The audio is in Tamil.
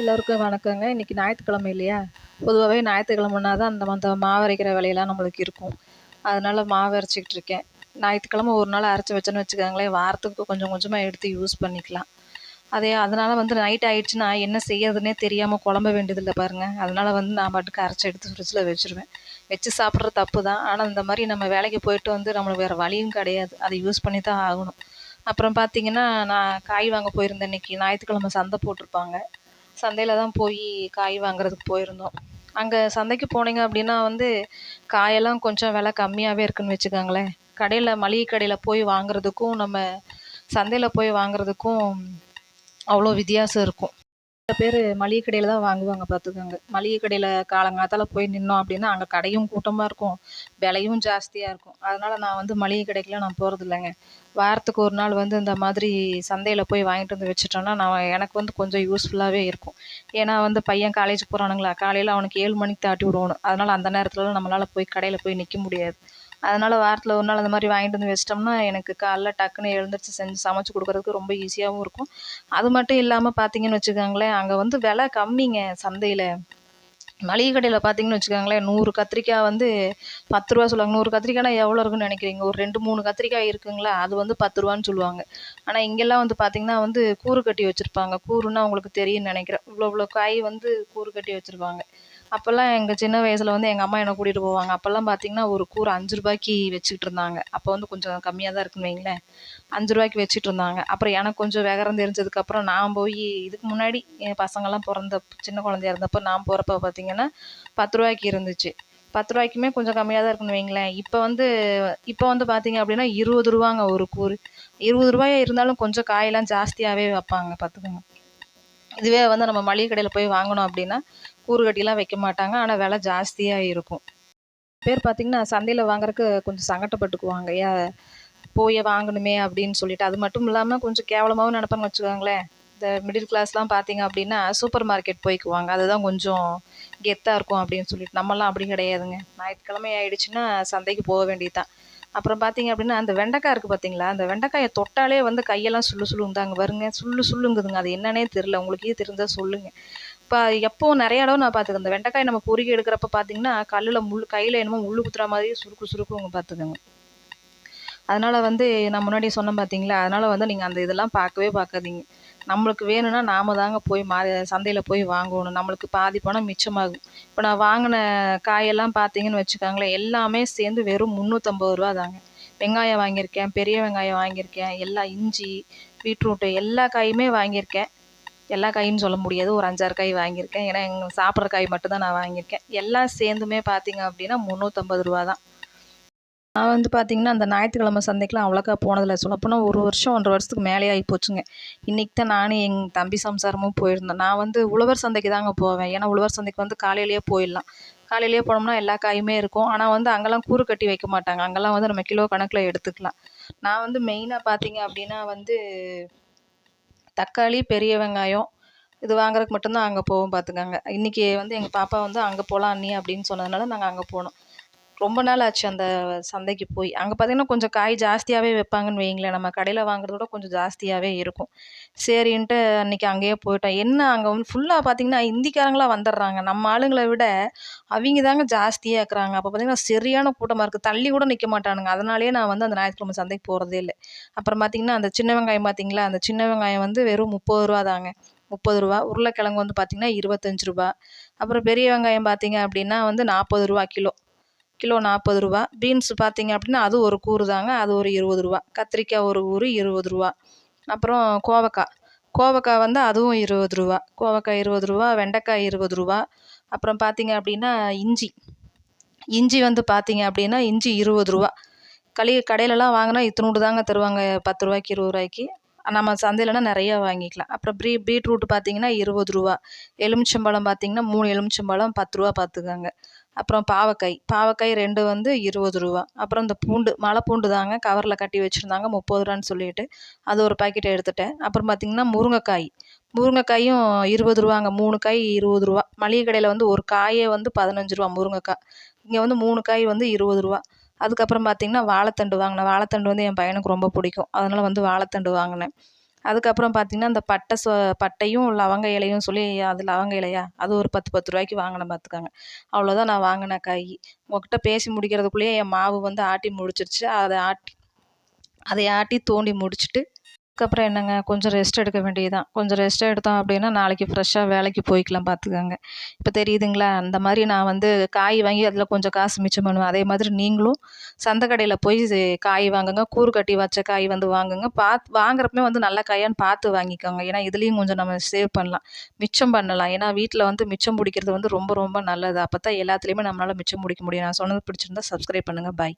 எல்லோருக்கும் வணக்கங்க. இன்றைக்கி ஞாயிற்றுக்கிழமை இல்லையா? பொதுவாகவே ஞாயிற்றுக்கிழமைனா தான் அந்த அந்த மாவு அரைக்கிற வேலையெல்லாம் நம்மளுக்கு இருக்கும். அதனால் மாவு அரைச்சிக்கிட்டு இருக்கேன். ஞாயிற்றுக்கிழமை ஒரு நாள் அரைச்சி வச்சேன்னு வச்சுக்கோங்களேன். வாரத்துக்கு கொஞ்சம் கொஞ்சமாக எடுத்து யூஸ் பண்ணிக்கலாம். அதே அதனால் வந்து நைட் ஆயிடுச்சுன்னா என்ன செய்யறதுனே தெரியாமல் குழம்ப வேண்டியதில்லை பாருங்கள் அதனால் வந்து நான் பாட்டுக்கு அரைச்சி எடுத்து ஃப்ரிட்ஜில் வச்சுருவேன். வச்சு சாப்பிட்ற தப்பு தான் ஆனால் இந்த மாதிரி நம்ம வேலைக்கு போயிட்டு வந்து நம்மளுக்கு வேறு வழியும் கிடையாது. அதை யூஸ் பண்ணி தான் ஆகணும். அப்புறம் பார்த்தீங்கன்னா நான் காய் வாங்க போயிருந்தேன் இன்றைக்கி ஞாயிற்றுக்கிழமை சந்தை போட்டிருப்பாங்க. சந்தையில் தான் போய் காய் வாங்குறதுக்கு போயிருந்தோம். அங்கே சந்தைக்கு போனீங்க அப்படின்னா வந்து காயெல்லாம் கொஞ்சம் விலை கம்மியாகவே இருக்குன்னு வச்சுக்கோங்களேன். கடையில் மளிகை கடையில் போய் வாங்குறதுக்கும் நம்ம சந்தையில் போய் வாங்குறதுக்கும் அவ்வளோ வித்தியாசம் இருக்கும். பேர் மளிகை கடையில் தான் வாங்குவாங்க பார்த்துக்கோங்க மளிகை கடையில் காலங்காத்தால் போய் நின்றோம் அப்படின்னா அங்கே கடையும் கூட்டமாக இருக்கும். விலையும் ஜாஸ்தியாக இருக்கும். அதனால் நான் வந்து மளிகை கடைக்கெலாம் நான் போகிறது இல்லைங்க. வாரத்துக்கு ஒரு நாள் வந்து இந்த மாதிரி சந்தையில் போய் வாங்கிட்டு வந்து வச்சுட்டோன்னா நான் எனக்கு வந்து கொஞ்சம் யூஸ்ஃபுல்லாகவே இருக்கும். ஏன்னா வந்து பையன் காலேஜ் போகிறானுங்களா காலையில் அவனுக்கு ஏழு மணிக்கு தாட்டி விடணும் அதனால் அந்த நேரத்துலலாம் நம்மளால் போய் கடையில் போய் நிற்க முடியாது. அதனால் வாரத்தில் ஒரு நாள் அந்த மாதிரி வாங்கிட்டு வந்து வச்சிட்டோம்னா எனக்கு காலைல டக்குன்னு எழுந்திரிச்சி செஞ்சு சமைச்சி கொடுக்குறதுக்கு ரொம்ப ஈஸியாகவும் இருக்கும். அது மட்டும் இல்லாமல் பார்த்தீங்கன்னு வச்சுக்கோங்களேன் அங்கே வந்து விலை கம்மிங்க சந்தையில். மளிகை கடையில் பார்த்தீங்கன்னு வச்சுக்கோங்களேன் நூறு கத்திரிக்காய் வந்து பத்து ரூபா சொல்லுவாங்க. நூறு கத்திரிக்காய்னா எவ்வளோ இருக்குன்னு நினைக்கிறீங்க? ஒரு ரெண்டு மூணு கத்திரிக்காய் இருக்குங்களா? அது வந்து பத்து ரூபான்னு சொல்லுவாங்க. ஆனால் இங்கெல்லாம் வந்து பார்த்திங்கன்னா வந்து கூறு கட்டி வச்சுருப்பாங்க. கூறுன்னா உங்களுக்கு தெரியும்னு நினைக்கிறேன். இவ்வளோ இவ்வளோ காய் வந்து கூறு கட்டி வச்சுருப்பாங்க. அப்போல்லாம் எங்கள் சின்ன வயசில் வந்து எங்கள் அம்மா என்னை கூட்டிகிட்டு போவாங்க. அப்போல்லாம் பார்த்தீங்கன்னா ஒரு கூறு அஞ்சு ரூபாய்க்கு வச்சுக்கிட்டு இருந்தாங்க. அப்போ வந்து கொஞ்சம் கம்மியாக தான் இருக்குன்னு வைங்களேன். அஞ்சு ரூபாய்க்கு வச்சுட்டு இருந்தாங்க. அப்புறம் எனக்கு கொஞ்சம் விவரம் தெரிஞ்சதுக்கப்புறம் நான் போய் இதுக்கு முன்னாடி என் பசங்கள்லாம் பிறந்த சின்ன குழந்தையா இருந்தப்போ நான் போகிறப்ப பார்த்தீங்கன்னா பத்து ரூபாய்க்கு இருந்துச்சு. பத்து ரூபாய்க்குமே கொஞ்சம் கம்மியாக தான் இருக்குன்னு வைங்களேன். இப்போ வந்து இப்போ வந்து பார்த்தீங்க அப்படின்னா இருபது ரூபாங்க ஒரு கூறு. இருபது ரூபாயா இருந்தாலும் கொஞ்சம் காயெல்லாம் ஜாஸ்தியாகவே வைப்பாங்க பார்த்துக்கோங்க இதுவே வந்து நம்ம மளிகை கடையில் போய் வாங்கினோம் அப்படின்னா கூறு கட்டிலாம் வைக்க மாட்டாங்க. ஆனால் விலை ஜாஸ்தியாக இருக்கும். பேர் பார்த்திங்கன்னா சந்தையில் வாங்குறதுக்கு கொஞ்சம் சங்கட்டப்பட்டுக்குவாங்க. ஏன் போய் வாங்கணுமே அப்படின்னு சொல்லிட்டு. அது மட்டும் இல்லாமல் கொஞ்சம் கேவலமாகவும் நினப்பாங்க வச்சுக்கோங்களேன். இந்த மிடில் கிளாஸ்லாம் பார்த்தீங்க அப்படின்னா சூப்பர் மார்க்கெட் போய்க்குவாங்க. அதுதான் கொஞ்சம் கெத்தாக இருக்கும் அப்படின்னு சொல்லிட்டு. நம்மலாம் அப்படி கிடையாதுங்க. ஞாயிற்றுக்கிழமை ஆயிடுச்சுன்னா சந்தைக்கு போக வேண்டியது தான் அப்புறம் பார்த்தீங்க அப்படின்னா அந்த வெண்டைக்காய் இருக்குது பார்த்தீங்களா அந்த வெண்டைக்காயை தொட்டாலே வந்து கையெல்லாம் சுள்ளு சுள்ளுந்தாங்க வருங்க சுள்ளு சுள்ளுங்குதுங்க. அது என்னன்னே தெரில உங்களுக்கே தெரிஞ்சால் சொல்லுங்கள் இப்போ எப்போவும் நிறைய அளவு நான் பார்த்துக்கேன் இந்த வெண்டைக்காய் நம்ம பொறுக்கி எடுக்கிறப்ப பார்த்தீங்கன்னா கல்லில் முள் கையில் என்னமோ முள் குத்துற மாதிரியே சுருக்கு சுருக்குங்க பார்த்துக்கோங்க அதனால் வந்து நான் முன்னாடி சொன்னேன் பார்த்தீங்களா அதனால் வந்து நீங்கள் அந்த இதெல்லாம் பார்க்கவே பார்க்காதீங்க நம்மளுக்கு வேணும்னா நாம தாங்க போய் மா சந்தையில் போய் வாங்கணும். நம்மளுக்கு பாதி பணம் மிச்சமாகும். இப்போ நான் வாங்கின காயெல்லாம் பார்த்தீங்கன்னு வச்சுக்கோங்களேன் எல்லாமே சேர்ந்து வெறும் முந்நூற்றம்பது ரூபா தாங்க. வெங்காயம் வாங்கியிருக்கேன் பெரிய வெங்காயம் வாங்கியிருக்கேன் எல்லா இஞ்சி பீட்ரூட்டு எல்லா காயுமே வாங்கியிருக்கேன். எல்லா காயும் சொல்ல முடியாது ஒரு அஞ்சாறு காய் வாங்கியிருக்கேன். ஏன்னா எங்கள் சாப்பிட்ற காய் மட்டும்தான் நான் வாங்கியிருக்கேன். எல்லாம் சேர்ந்துமே பார்த்தீங்க அப்படின்னா முந்நூற்றம்பது ரூபா தான். நான் வந்து பார்த்தீங்கன்னா அந்த ஞாயிற்றுக்கிழமை சந்தைக்கெலாம் அவ்வளோக்கா போனதில்லை. சொல்லப்போனால் ஒரு வருஷம் ஒன்றரை வருஷத்துக்கு மேலே ஆகி போச்சுங்க. இன்றைக்கி தான் நானும் எங்கள் தம்பி சம்சாரமும் போயிருந்தோம் நான் வந்து உழவர் சந்தைக்கு தாங்க போவேன். ஏன்னா உழவர் சந்தைக்கு வந்து காலையிலேயே போயிடலாம். காலையிலேயே போனோம்னா எல்லா காயுமே இருக்கும். ஆனால் வந்து அங்கெல்லாம் கூறு கட்டி வைக்க மாட்டாங்க. அங்கெல்லாம் வந்து நம்ம கிலோ கணக்கில் எடுத்துக்கலாம். நான் வந்து மெயினாக பார்த்தீங்க அப்படின்னா வந்து தக்காளி பெரிய வெங்காயம் இது வாங்குறதுக்கு மட்டும்தான் அங்கே போவோம் பார்த்துக்கோங்க இன்றைக்கி வந்து எங்கள் பாப்பா வந்து அங்கே போகலாம் அண்ணி அப்படின்னு சொன்னதுனால நாங்கள் அங்கே போனோம். ரொம்ப நாள் ஆச்சு அந்த சந்தைக்கு போய். அங்கே பார்த்தீங்கன்னா கொஞ்சம் காய் ஜாஸ்தியாகவே வைப்பாங்கன்னு வைங்களேன் நம்ம கடையில் வாங்குறத விட கொஞ்சம் ஜாஸ்தியாகவே இருக்கும். சரின்ட்டு அன்றைக்கி அங்கேயே போயிட்டோம். என்ன அங்கே வந்து ஃபுல்லாக பார்த்தீங்கன்னா இந்திக்காரங்களாக வந்துடுறாங்க. நம்ம ஆளுங்களை விட அவங்க தாங்க ஜாஸ்தியாக இருக்கிறாங்க. அப்போ பார்த்தீங்கன்னா சரியான கூட்டமாக இருக்குது தள்ளி கூட நிற்க மாட்டானுங்க. அதனாலேயே நான் வந்து அந்த ஞாயிற்றுக்கிழமை சந்தைக்கு போகிறதே இல்லை. அப்புறம் பார்த்தீங்கன்னா அந்த சின்ன வெங்காயம் பார்த்தீங்களா அந்த சின்ன வெங்காயம் வந்து வெறும் முப்பது ரூபா தாங்க. முப்பது ரூபா. உருளைக்கிழங்கு வந்து பார்த்திங்கன்னா இருபத்தஞ்சி ரூபா. அப்புறம் பெரிய வெங்காயம் பார்த்தீங்க அப்படின்னா வந்து நாற்பது ரூபா கிலோ. கிலோ நாற்பது ரூபா. பீன்ஸ் பார்த்திங்க அப்படின்னா அது ஒரு கூறு தாங்க அது ஒரு இருபது ரூபா. கத்திரிக்காய் ஒரு கூறு இருபது ரூபா. அப்புறம் கோவக்காய். கோவக்காய் வந்து அதுவும் இருபது ரூபா. கோவக்காய் இருபது ரூபா வெண்டைக்காய் இருபது ரூபா. அப்புறம் பார்த்தீங்க அப்படின்னா இஞ்சி. இஞ்சி வந்து பார்த்திங்க அப்படின்னா இஞ்சி இருபது ரூபா. களி கடையிலலாம் வாங்கினா இத்தினூண்டு தாங்க தருவாங்க பத்து ரூபாய்க்கு இருபது ரூபாய்க்கு. நம்ம சந்தையிலனா நிறையா வாங்கிக்கலாம். அப்புறம் ப்ரீ பீட்ரூட் பார்த்தீங்கன்னா இருபது ரூபா. எலுமிச்சம்பழம் பார்த்தீங்கன்னா மூணு எலுமிச்சம்பழம் பத்து ரூபா பார்த்துக்கோங்க அப்புறம் பாவக்காய். பாவக்காய் ரெண்டு வந்து இருபது ரூபா. அப்புறம் இந்த பூண்டு மலை பூண்டு தாங்க கவரில் கட்டி வச்சுருந்தாங்க முப்பது ரூபான்னு சொல்லிட்டு. அது ஒரு பாக்கெட் எடுத்துட்டேன். அப்புறம் பார்த்திங்கன்னா முருங்கைக்காய். முருங்கைக்காயும் இருபது ரூபாங்க. மூணு காய் இருபது ரூபா. மளிகை கடையில் வந்து ஒரு காயே வந்து பதினஞ்சு ரூபா முருங்கைக்காய். இங்கே வந்து மூணு காய் வந்து இருபது ரூபா. அதுக்கப்புறம் பார்த்திங்கன்னா வாழைத்தண்டு வாங்கினேன். வாழைத்தண்டு வந்து என் பையனுக்கு ரொம்ப பிடிக்கும். அதனால் வந்து வாழைத்தண்டு வாங்கினேன். அதுக்கப்புறம் பார்த்திங்கன்னா அந்த பட்டை சொ பட்டையும் லவங்க இலையும் சொல்லி அது லவங்க இலையா? அது ஒரு பத்து பத்து ரூபாய்க்கு வாங்கினேன் பார்த்துக்கோங்க அவ்வளோதான் நான் வாங்கின காய். உங்கள்கிட்ட பேசி முடிக்கிறதுக்குள்ளேயே என் மாவு வந்து ஆட்டி முடிச்சிருச்சு. அதை ஆட்டி அதை ஆட்டி தோண்டி முடிச்சுட்டு அதுக்கப்புறம் என்னங்க? கொஞ்சம் ரெஸ்ட் எடுக்க வேண்டியதுதான். கொஞ்சம் ரெஸ்ட் எடுத்தோம் அப்படின்னா நாளைக்கு ஃப்ரெஷ்ஷாக வேலைக்கு போய்க்கலாம் பார்த்துக்கோங்க இப்போ தெரியுதுங்களா? அந்த மாதிரி நான் வந்து காய் வாங்கி அதில் கொஞ்சம் காசு மிச்சம் பண்ணுவேன். அதே மாதிரி நீங்களும் சந்தை கடையில் போய் காய் வாங்குங்க. கூறு கட்டி வச்ச காய் வந்து வாங்குங்க. பார்த்து வாங்குறப்பமே வந்து நல்ல காயான்னு பார்த்து வாங்கிக்கோங்க. ஏன்னா இதுலேயும் கொஞ்சம் நம்ம சேவ் பண்ணலாம். மிச்சம் பண்ணலாம். ஏன்னா வீட்டில் வந்து மிச்சம் பிடிக்கிறது வந்து ரொம்ப ரொம்ப நல்லது. அப்போ தான் எல்லாத்துலேயுமே நம்மளால் மிச்சம் பிடிக்க முடியும். நான் சொன்னது பிடிச்சிருந்தா சப்ஸ்கிரைப் பண்ணுங்கள் பாய்